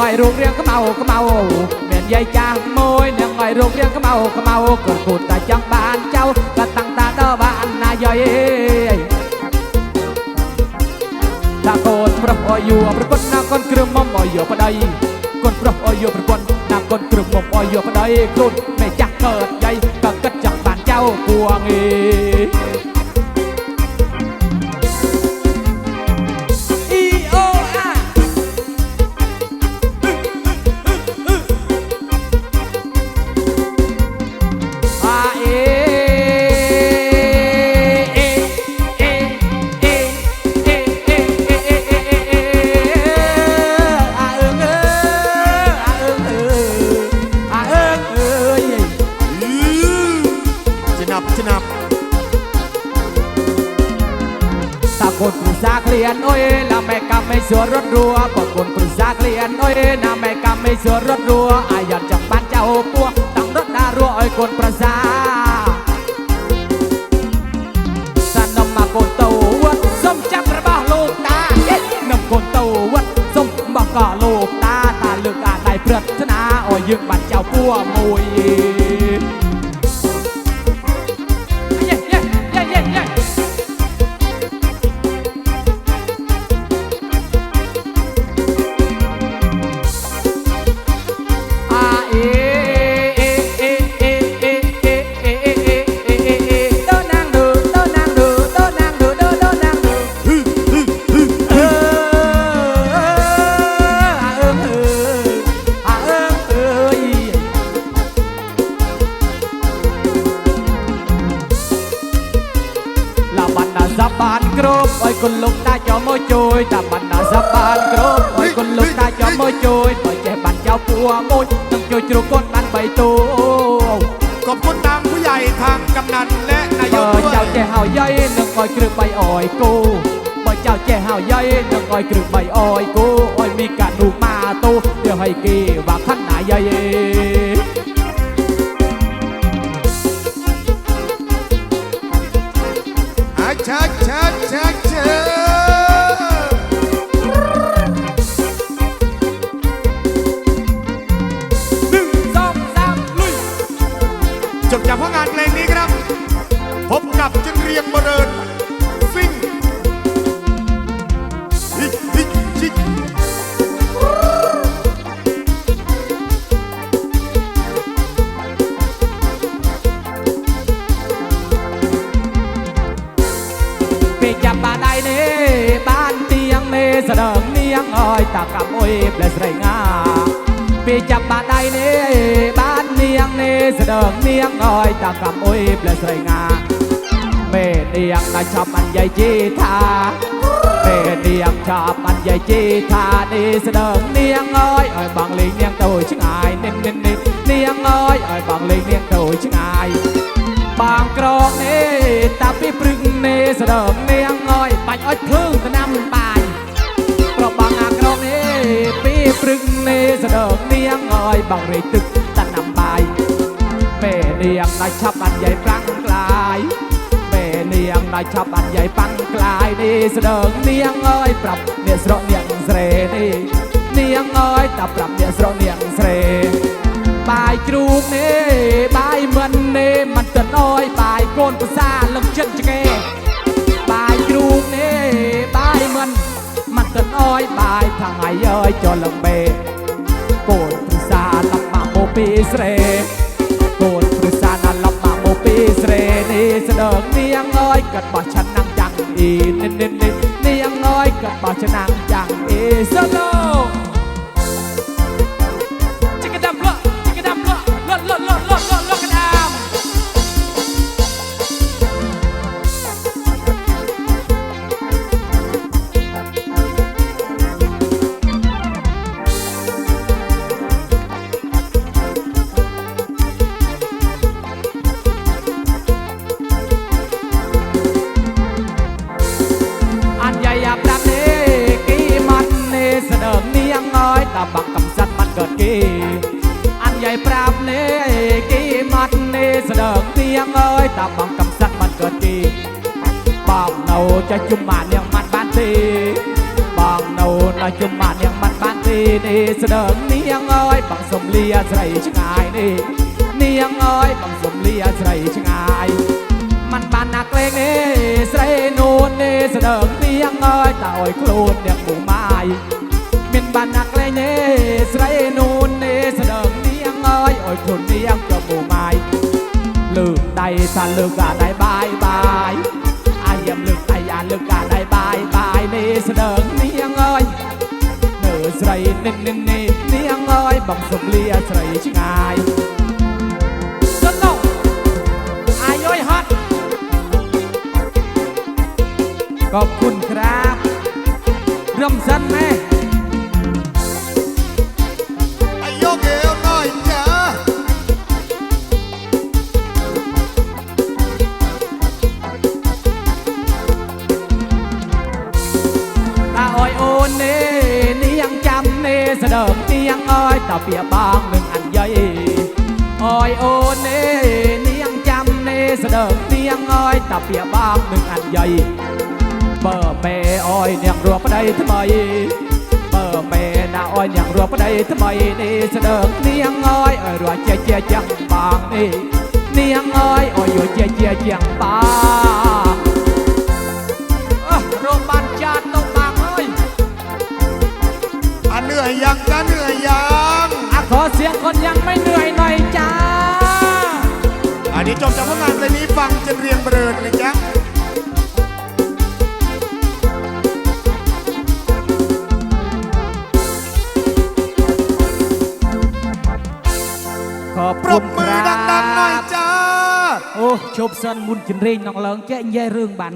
ឲ្យរូបរាងខ្មៅខ្មៅមានយាយចាស់មួយនាងឲ្យរូបរាងខ្មៅខ្មៅក៏គូតតែចង់បានចៅក៏តាំងតាដល់បានណាយាយថាកូនប្រុសអយូប្រពន្ធណាកូនគ្រឿងមុំអយូប្តីកូនប្រុសអយូប្រពន្ធណាកូនគ្រឿងមុំអយូប្តីកូនមេចាស់កើតយាយក៏គិតចង់បានចៅពួងអី E តាកូនព្រឹក្សាក្លៀនអុយណាមេកម្មមិនសួររត់រួបកូនព្រឹក្សាក្លៀនអុយណាមេកម្មមិនសួររត់រួអាយ៉ាត់ចាំបានចៅពោះតាំងរត់ដារួឲ្យកូនប្រសាសាននំមកកូនតូវត្តសុំចាប់របស់លោកតាយេនំកូនតូវត្តសុំបកកលោកតាតាលើកអាដៃប្រាថ្នាឲ្យយើងបានចៅពោះមួយយេ ឡាបានណាសាបានគ្រប់ឲ្យគុណលោកតាចោមកជួយតាបានណាសាបានគ្រប់ឲ្យគុណលោកតាចោមកជួយបើចេះបានចៅពួមួយនឹងជួយជ្រុកូនបាន3ទូ ขอบคุณทางผู้ใหญ่ทางกำนันและนาย បើ กด้ว ចៅ ย ចេះហៅយាយនឹងឲ្យគ្រឿងបីអយគូបើចៅចេះហៅយាយនឹងឲ្យគ្រឿងបីអយគូអយមីកានូម៉ាតូទៅឲ្យគេវាខណ្ណាយាយ จบจากผลงานเพลงนี้ครับ พบกับจันเรียงบเริญซิ่งฮิฮิฮิปิจับบ้านไอ้นี่บ้านเตียงเมสเดิมเนียงอ้อยตากับโอ้ยเปลสไรงาปีจับบาดได้นี่ย ស្ដើងនាងអើយតាកាប់អុយផ្លែស្រីងាមេនាងណាចាប់អញ្ញៃជីថាមេនាងចាប់អញ្ញៃជីថានេះស្ដើងនាងអើយឲ្យបងលេងនាងទៅឆ្ងាយនិននិននិននាងអើយឲ្យបងលេងនាងទៅឆ្ងាយបងក្រងនេះតាពីព្រឹកនេះស្ដើងនាងអើយបាច់អុចភ្លើងទៅណាំបាយប្របងអាក្រងនេះពីព្រឹកនេះស្ដើងនាងអើយបងរេទឹកទៅណាំបាយពេល នាងដាច់ឆាប់អញ្ញៃប្រាំងក្លាយពេលនាងដាច់ឆាប់អញ្ញៃប៉ាំងក្លាយនេះស្ដើងនាងអើយប្រាប់អ្នកស្រកនាងស្រេនេះនាងអើយតាប្រាប់អ្នកស្រកនាងស្រេបាយជ្រូកនេះបាយមិននេះមិនតិនអើយបាយកូនប្រសាលឹកចិត្តឆ្កេបាយជ្រូកនេះបាយមិនមិនតិនអើយបាយថាថ្ងៃអើយចុះលំបេកូនប្រសាលំមកមកពីស្រេ น้อยกัดปอาฉันนางจังเอเน้นเน้นเน้นเนียงน้อยกัดปอาฉันนางจังเอเสลอ ចុះជុំម៉ានាងមិនបានទេបងនៅនៅជុំម៉ានាងមិនបានទេនេះស្ដើងនាងអើយបងសំលៀស្រីឆ្ងាយនេះនាងអើយបងសំលៀស្រីឆ្ងាយมันបានណាក្លេងនេះស្រីនូននេះស្ដើងនាងអើយតើអើយខ្លួនអ្នកមុំម៉ាយមានបានណាក្លេងនេះស្រីនូននេះស្ដើងនាងអើយអើយខ្លួននាងក៏មុំម៉ាយលើកដៃថាលើកកាដៃ ស្រីនេះនេះនេះនាងអើយបងសំលៀស្រីឆ្ងាយសន្លងអាយអើយហត់ ขอบคุณครับเริ่มสั้ เน่เสดิมนี่ยังอ้อยตาเปียบางหนึ่งอันใหญ่อ้อยโอนเน่นี่ยังจำเน่เสดิมเนียงอ้อยตาเปียบางหนึ่งอันใหญ่เบอร์เปอ้อยเนี่ยรัวประเดี๋ยวทำไมเบอร์เปนาอ้อยเนี่ยรัวประเดี๋ยวทำไมนี่เสดิมเนียงอ้อยอ้อยรัวเจียเจียจังบางนี่นี่ยังอ้อยอ้อยอยู่เจียเจียจังบาง อะเหนื่อยยังจ้าเหนื่อยยังอะขอเสียงคนยังไม่เหนื่อยหน่อยจ้า อันนี้จบจากผลงานเพลงนี้ฟังจนเรียงเบรินเลยจ้าขอบปรคุบณคมือรัดังๆหน่อยบจ้า โอ้ชบเซินมุนจินเร่งน้องเลิงแจ้งแย่เรื่องบัน